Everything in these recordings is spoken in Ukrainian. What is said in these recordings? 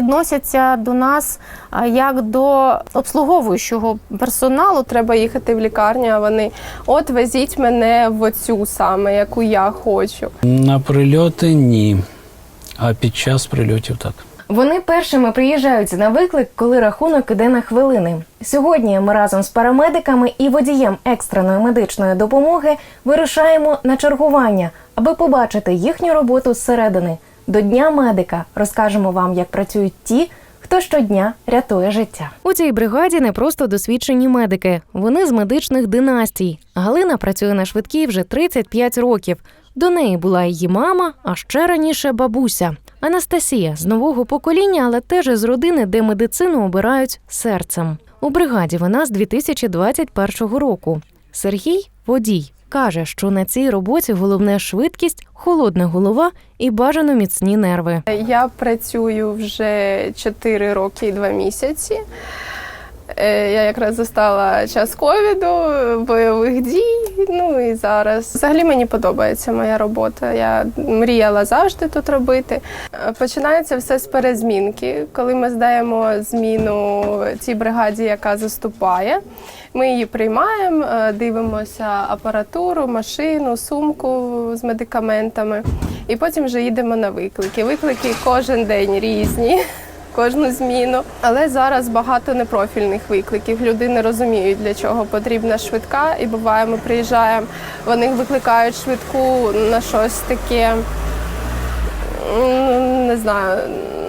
Відносяться до нас а, як до обслуговуючого персоналу. Треба їхати в лікарню, а вони от везіть мене в оцю саме, яку я хочу. На прильоти ні. А під час прильотів так. Вони першими приїжджають на виклик, коли рахунок іде на хвилини. Сьогодні ми разом з парамедиками і водієм екстреної медичної допомоги вирушаємо на чергування, аби побачити їхню роботу зсередини. До дня медика розкажемо вам, як працюють ті, хто щодня рятує життя. У цій бригаді не просто досвідчені медики. Вони з медичних династій. Галина працює на швидкій вже 35 років. До неї була її мама, а ще раніше бабуся. Анастасія з нового покоління, але теж із родини, де медицину обирають серцем. У бригаді вона з 2021 року. Сергій водій. Каже, що на цій роботі головне швидкість, холодна голова і бажано міцні нерви. Я працюю вже 4 роки і 2 місяці. Е, Я якраз застала час ковіду, бойових дій. Ну і зараз взагалі мені подобається моя робота. Я мріяла завжди тут робити. Починається все з перезмінки, коли ми здаємо зміну цій бригаді, яка заступає. Ми її приймаємо, е, дивимося апаратуру, машину, сумку з медикаментами, і потім вже їдемо на виклики. Виклики кожен день різні кожну зміну. Але зараз багато непрофільних викликів. Люди не розуміють, для чого потрібна швидка. І буває, ми приїжджаємо, вони викликають швидку на щось таке. Не знаю,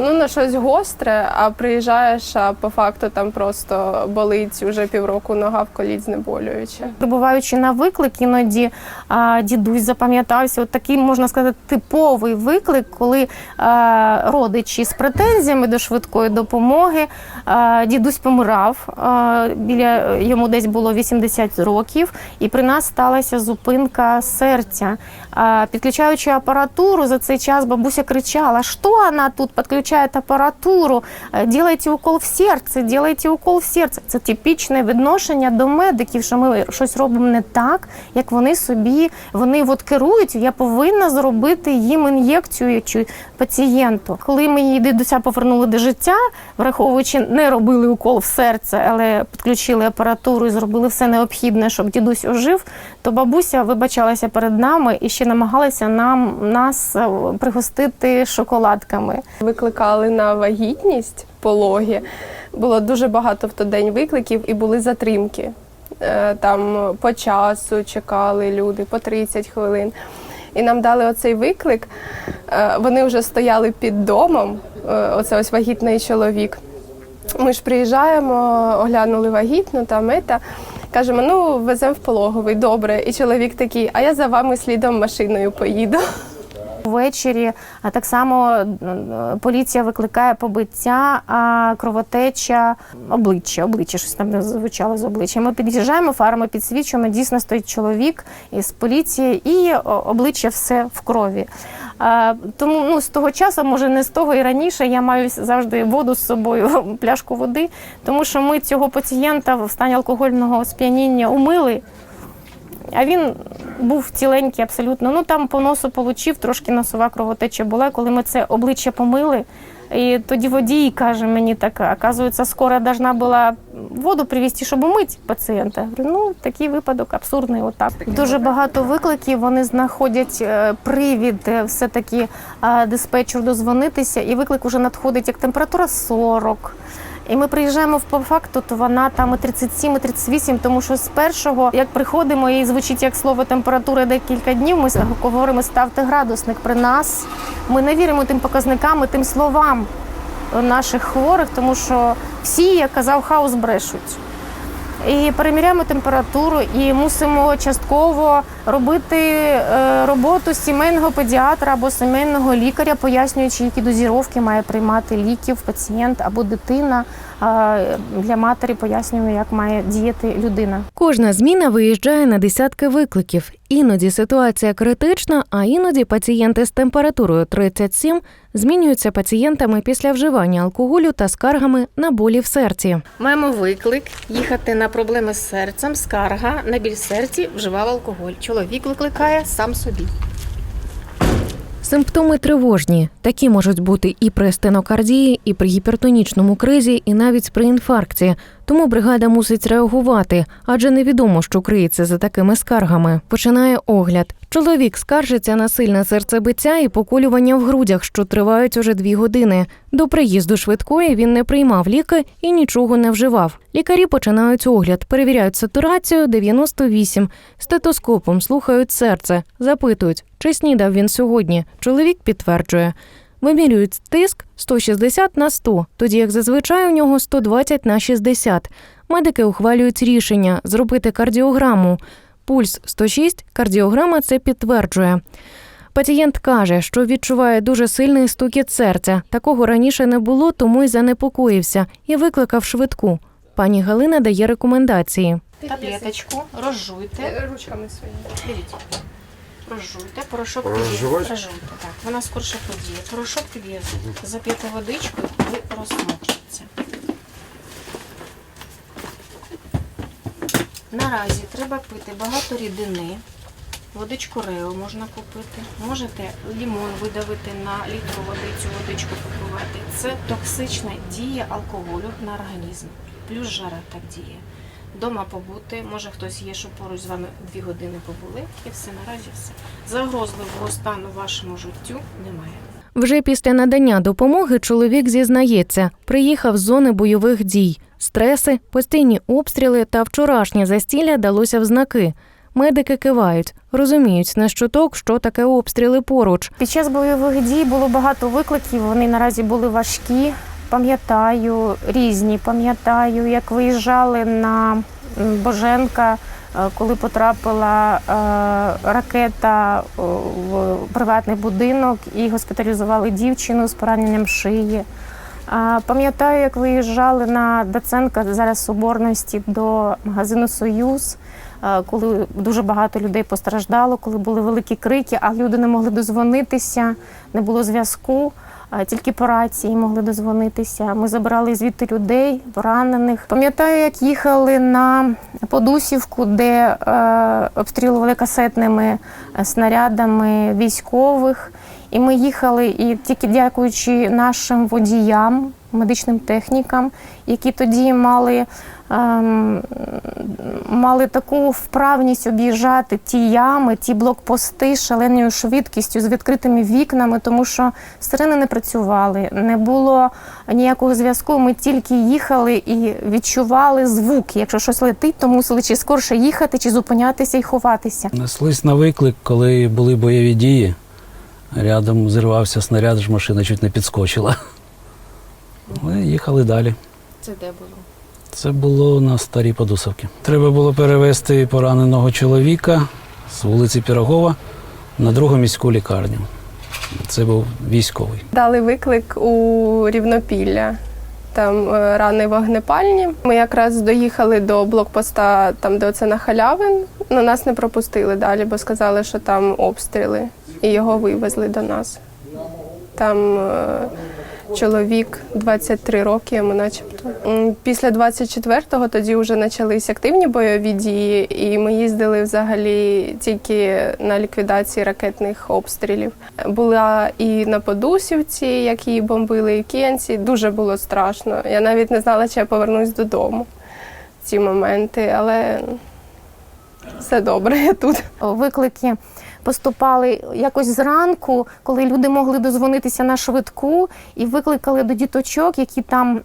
ну на щось гостре, а приїжджаєш, а по факту там просто болить уже півроку нога в коліт знеболююче. Прибуваючи на виклик, іноді а, дідусь запам'ятався. От такий можна сказати типовий виклик, коли а, родичі з претензіями до швидкої допомоги. А, дідусь помирав. А, біля йому десь було 80 років, і при нас сталася зупинка серця. А, підключаючи апаратуру, за цей час бабуся кричала: що вона тут підключає апаратуру? Е, Ділайте укол в серце, ділайте укол в серце. Це типічне відношення до медиків, що ми щось робимо не так, як вони собі вони от керують. Я повинна зробити їм ін'єкцію цю пацієнту. Коли ми її дідуся повернули до життя, враховуючи, не робили укол в серце, але підключили апаратуру і зробили все необхідне, щоб дідусь ожив, то бабуся вибачалася перед нами і ще намагалася нам нас е, пригостити шоколадками. Викликали на вагітність пологи. Було дуже багато в той день викликів і були затримки. Е, Там по часу чекали люди, по 30 хвилин. І нам дали оцей виклик. Е, Вони вже стояли під домом. Оце ось вагітний чоловік. Ми ж приїжджаємо, оглянули вагітну та мета. Кажемо, ну веземо в пологовий, добре. І чоловік такий, а я за вами слідом машиною поїду. Ввечері так само поліція викликає побиття, а кровотеча обличчя, обличчя щось там звучало з обличчя. Ми під'їжджаємо, фарами підсвічуємо. Дійсно стоїть чоловік із поліції, і обличчя все в крові. Тому ну з того часу, може не з того і раніше, я маю завжди воду з собою, пляшку води, тому що ми цього пацієнта в стані алкогольного сп'яніння умили. А він був ціленький абсолютно. Ну там по носу получив, трошки носова кровотеча була. Коли ми це обличчя помили, і тоді водій каже мені так, оказується, скоро должна була воду привезти, щоб умити пацієнта. Я Говорю, ну такий випадок абсурдний. Отак дуже багато викликів. Вони знаходять е, привід, е, все таки диспетчер дозвонитися, і виклик уже надходить як температура 40. І ми приїжджаємо по факту, то вона там і 37, і 38, тому що з першого, як приходимо, і звучить як слово температура декілька днів. Ми говоримо ставте градусник при нас. Ми не віримо тим показникам, і тим словам наших хворих, тому що всі, як казав хаус, брешуть. І переміряємо температуру і мусимо частково робити е, роботу сімейного педіатра або сімейного лікаря, пояснюючи, які дозіровки має приймати ліків пацієнт або дитина. А для матері пояснюємо, як має діяти людина. Кожна зміна виїжджає на десятки викликів. Іноді ситуація критична, а іноді пацієнти з температурою 37 змінюються пацієнтами після вживання алкоголю та скаргами на болі в серці. Маємо виклик їхати на проблеми з серцем, скарга на біль серці, вживав алкоголь. Чоловік викликає сам собі. Симптоми тривожні. Такі можуть бути і при стенокардії, і при гіпертонічному кризі, і навіть при інфаркті. Тому бригада мусить реагувати, адже невідомо, що криється за такими скаргами. Починає огляд. Чоловік скаржиться на сильне серцебиття і поколювання в грудях, що тривають уже дві години. До приїзду швидкої він не приймав ліки і нічого не вживав. Лікарі починають огляд, перевіряють сатурацію 98, стетоскопом слухають серце, запитують, чи снідав він сьогодні. Чоловік підтверджує. Вимірюють тиск 160 на 100, тоді як зазвичай у нього 120 на 60. Медики ухвалюють рішення зробити кардіограму. Пульс 106, кардіограма це підтверджує. Пацієнт каже, що відчуває дуже сильний стукіт серця. Такого раніше не було, тому й занепокоївся і викликав швидку. Пані Галина дає рекомендації. Таблеточку розжуйте. Ручками своїми. Дивіться. Розжуйте, порошок? Розжуйте, так. Вона скорше подіє. Порошок під'є. Зап'єте водичкою, ви розсмокчиться. Наразі треба пити багато рідини. Водичку Рео можна купити. Можете лімон видавити на літр води, цю водичку попивати. Це токсична дія алкоголю на організм. Плюс жара так діє. Дома побути, може хтось є, що поруч з вами дві години побули, і все наразі все. Загрозливого стану вашому життю немає. Вже після надання допомоги чоловік зізнається, приїхав з зони бойових дій. Стреси, постійні обстріли та вчорашнє застілля далося в знаки. Медики кивають, розуміють на щоток, що таке обстріли поруч. Під час бойових дій було багато викликів. Вони наразі були важкі. Пам'ятаю різні. Пам'ятаю, як виїжджали на Боженка, е, коли потрапила е, ракета е, в приватний будинок і госпіталізували дівчину з пораненням шиї. Пам'ятаю, як виїжджали на Даценка зараз Соборності до магазину Союз, е, коли дуже багато людей постраждало, коли були великі крики, а люди не могли дозвонитися, не було зв'язку. Тільки по рації могли дозвонитися. Ми забирали звідти людей, поранених. Пам'ятаю, як їхали на Подусівку, де е, обстрілювали касетними е, снарядами військових. І ми їхали, і тільки дякуючи нашим водіям, медичним технікам, які тоді мали, ем, мали таку вправність об'їжджати ті ями, ті блокпости шаленою швидкістю, з відкритими вікнами, тому що сирени не працювали, не було ніякого зв'язку. Ми тільки їхали і відчували звук. Якщо щось летить, то мусили чи скорше їхати, чи зупинятися і ховатися. Неслись на виклик, коли були бойові дії. Рядом зірвався снаряд, ж машина чуть не підскочила. Ми їхали далі. Це де було? Це було на старій Подусовці. Треба було перевезти пораненого чоловіка з вулиці Пірогова на другу міську лікарню. Це був військовий. Дали виклик у Рівнопілля. Там е, рани вогнепальні. Ми якраз доїхали до блокпоста, там де оце на халявин. На нас не пропустили далі, бо сказали, що там обстріли, і його вивезли до нас. Там е, чоловік 23 роки, йому начебто. Після 24-го тоді вже почались активні бойові дії, і ми їздили взагалі тільки на ліквідації ракетних обстрілів. Була і на Подусівці, як її бомбили, і в Кіянці. Дуже було страшно. Я навіть не знала, чи я повернусь додому в ці моменти, але все добре, я тут. Виклики поступали якось зранку, коли люди могли дозвонитися на швидку, і викликали до діточок, які там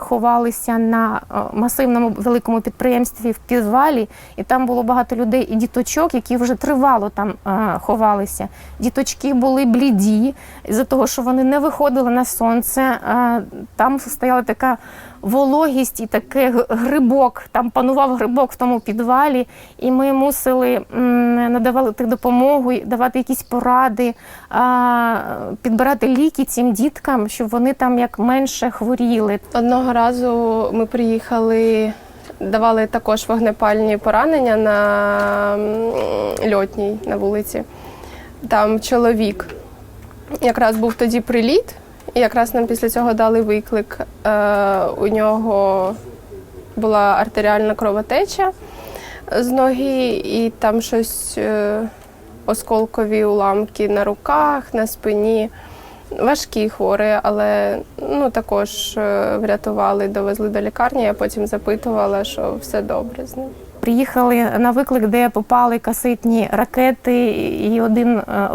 ховалися на е, масивному великому підприємстві в підвалі. І там було багато людей і діточок, які вже тривало там е, ховалися. Діточки були бліді з-за того, що вони не виходили на сонце. Е, Там стояла така вологість і такий грибок. Там панував грибок в тому підвалі, і ми мусили надавати допомогу, давати якісь поради, підбирати ліки цим діткам, щоб вони там як менше хворіли. Одного разу ми приїхали, давали також вогнепальні поранення на льотній на вулиці. Там чоловік. Якраз був тоді приліт, якраз нам після цього дали виклик. Е, у нього була артеріальна кровотеча з ноги, і там щось. е, осколкові уламки на руках, на спині. Важкі хворі, але ну, також е, врятували, довезли до лікарні. Я потім запитувала, що все добре з ним. Приїхали на виклик, де попали касетні ракети, і один е,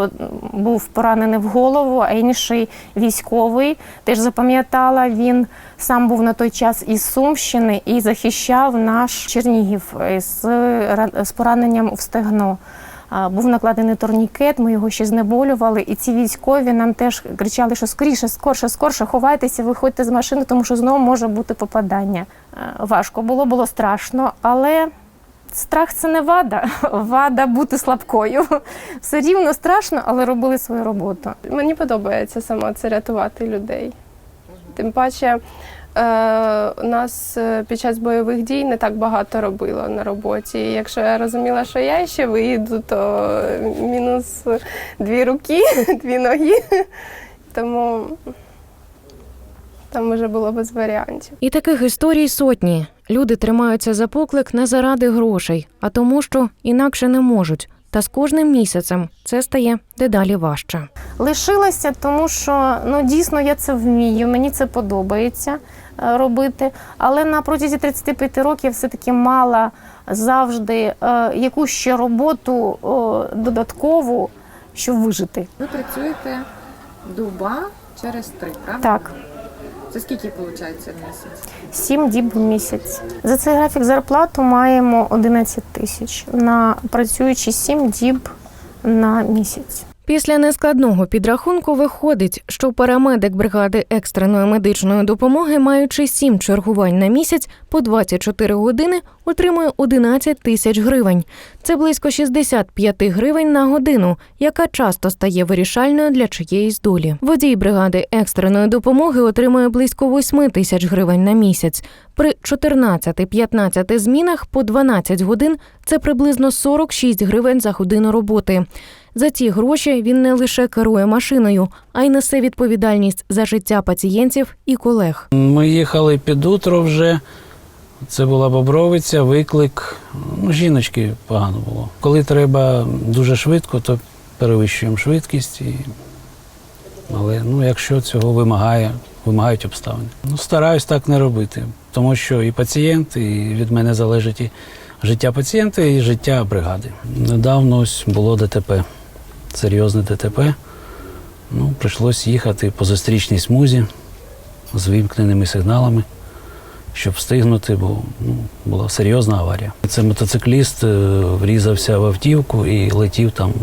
був поранений в голову, а інший військовий. Теж запам'ятала, він сам був на той час із Сумщини і захищав наш Чернігів е, з, з пораненням в стегно. Був накладений турнікет, ми його ще знеболювали, і ці військові нам теж кричали, що скоріше, скорше, скорше, ховайтеся, виходьте з машини, тому що знову може бути попадання. Е, Важко було, було страшно, але Страх це не вада, вада бути слабкою. Все рівно страшно, але робили свою роботу. Мені подобається саме це рятувати людей. Тим паче, е, у нас е, під час бойових дій не так багато робило на роботі. І якщо я розуміла, що я ще виїду, то мінус дві руки, дві ноги. Тому там вже було без варіантів. І таких історій сотні. Люди тримаються за поклик не заради грошей, а тому, що інакше не можуть. Та з кожним місяцем це стає дедалі важче. Лишилася, тому що ну дійсно я це вмію, мені це подобається е, робити. Але на протязі 35 років я все-таки мала завжди е, якусь ще роботу е, додаткову, щоб вижити. Ви працюєте дуба через три, правда? Так. Це скільки виходить в місяць? Сім діб в місяць. За цей графік зарплату маємо 11 тисяч на працюючи сім діб на місяць. Після нескладного підрахунку виходить, що парамедик бригади екстреної медичної допомоги, маючи сім чергувань на місяць по 24 години, отримує 11 тисяч гривень. Це близько 65 гривень на годину, яка часто стає вирішальною для чиєїсь долі. Водій бригади екстреної допомоги отримує близько 8 тисяч гривень на місяць. При 14-15 змінах по 12 годин це приблизно 46 гривень за годину роботи. За ці гроші він не лише керує машиною, а й несе відповідальність за життя пацієнтів і колег. Ми їхали під утро вже. Це була Бобровиця, виклик. Ну, жіночки погано було. Коли треба дуже швидко, то перевищуємо швидкість. І... Але ну, якщо цього вимагає, вимагають обставини. Ну, стараюсь так не робити, тому що і пацієнт, і від мене залежить і життя пацієнта, і життя бригади. Недавно ось було ДТП, серйозне ДТП. Ну, прийшлось їхати по зустрічній смузі з вимкненими сигналами, щоб встигнути, бо ну, була серйозна аварія. Це мотоцикліст е, врізався в автівку і летів там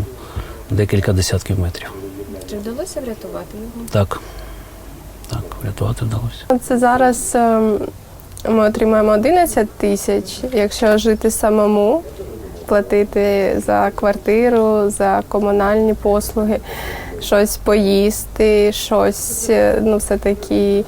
декілька десятків метрів. Чи вдалося врятувати його? Так, так, врятувати вдалося. Це зараз ем, ми отримаємо 11 тисяч. Якщо жити самому, платити за квартиру, за комунальні послуги, щось поїсти, щось е, ну, все-таки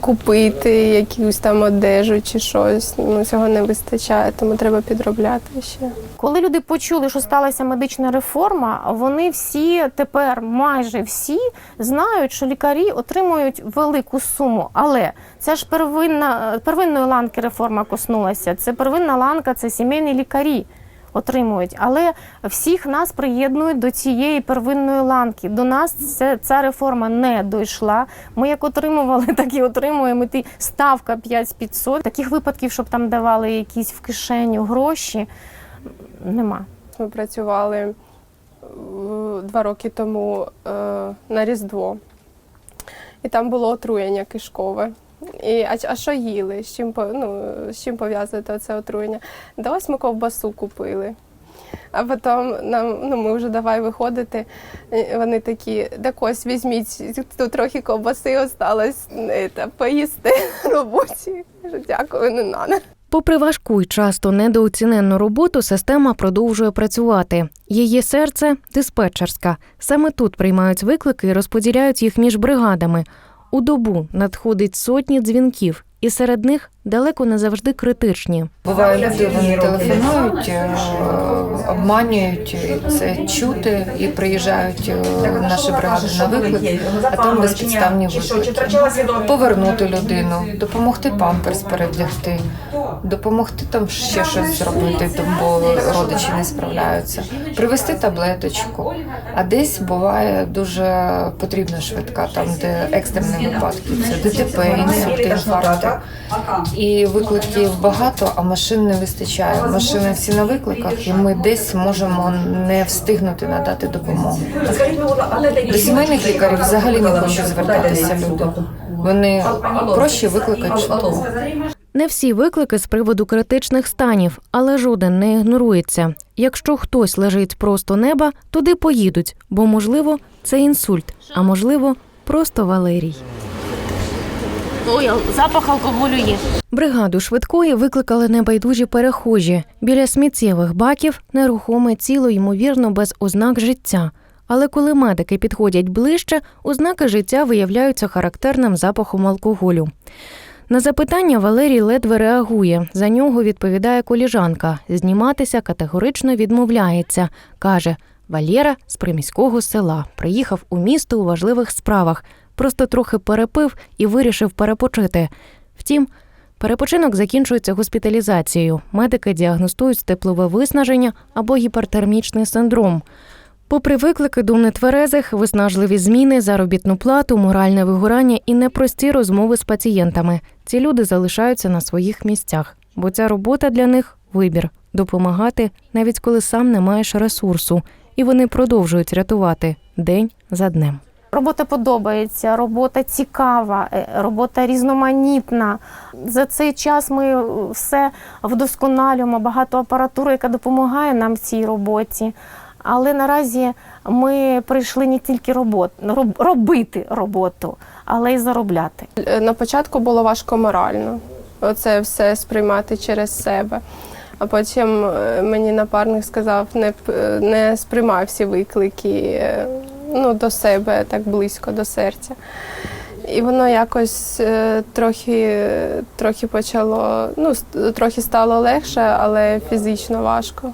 купити, якусь там одежу чи щось. Ну, цього не вистачає, тому треба підробляти ще. Коли люди почули, що сталася медична реформа, вони всі тепер, майже всі, знають, що лікарі отримують велику суму. Але це ж первинна первинної ланки реформа коснулася. Це первинна ланка, це сімейні лікарі. Отримують, але всіх нас приєднують до цієї первинної ланки. До нас це, ця реформа не дійшла. Ми як отримували, так і отримуємо. Ті ставка 5500. Таких випадків, щоб там давали якісь в кишеню гроші, нема. Ми працювали е, два роки тому е, на Різдво. І там було отруєння кишкове. І, а, а що їли? З чим, ну, з чим пов'язуєте це отруєння? Да ось ми ковбасу купили. А потім нам, ну, ми вже давай виходити. Вони такі, так ось візьміть, тут трохи ковбаси осталось, та, поїсти роботі. Дякую, не надо. Попри важку й часто недооціненну роботу, система продовжує працювати. Її серце диспетчерська. Саме тут приймають виклики і розподіляють їх між бригадами. У добу надходить сотні дзвінків, і серед них далеко не завжди критичні. Буває, люди вони телефонують, е, обманюють і це чути і приїжджають е, наші бригади на виклик, а там безпідставні виклики. Повернути людину, допомогти памперс перевдягти, допомогти там ще щось зробити, бо родичі не справляються, привезти таблеточку. А десь буває дуже потрібна швидка, там де екстрені випадки. Це ДТП, інсульти, інфаркти. І викликів багато, а машин не вистачає. Машини всі на викликах, і ми десь можемо не встигнути надати допомогу. До сімейних лікарів взагалі не хочуть звертатися люди. Вони проще викликають швидку. Не всі виклики з приводу критичних станів, але жоден не ігнорується. Якщо хтось лежить просто неба, туди поїдуть, бо можливо це інсульт, а можливо, просто Валерій. Ой, запах алкоголю є. Бригаду швидкої викликали небайдужі перехожі. Біля сміттєвих баків нерухоме тіло, ймовірно, без ознак життя. Але коли медики підходять ближче, ознаки життя виявляються характерним запахом алкоголю. На запитання Валерій ледве реагує. За нього відповідає коліжанка. Зніматися категорично відмовляється. Каже, Валєра з приміського села приїхав у місто у важливих справах, просто трохи перепив і вирішив перепочити. Втім, перепочинок закінчується госпіталізацією. Медики діагностують теплове виснаження або гіпертермічний синдром. Попри виклики до нетверезих, виснажливі зміни, заробітну плату, моральне вигорання і непрості розмови з пацієнтами, ці люди залишаються на своїх місцях, бо ця робота для них вибір допомагати, навіть коли сам не маєш ресурсу, і вони продовжують рятувати день за днем. Робота подобається, робота цікава, е, робота різноманітна. За цей час ми е, все вдосконалюємо, багато апаратури, яка допомагає нам в цій роботі. Але наразі ми прийшли не тільки робот, роб- робити роботу, але й заробляти. Е, На початку було важко морально. Оце все сприймати через себе. А потім мені напарник сказав, не, не сприймай всі виклики ну, до себе так близько до серця. І воно якось е, трохи, трохи почало, ну, трохи стало легше, але фізично важко.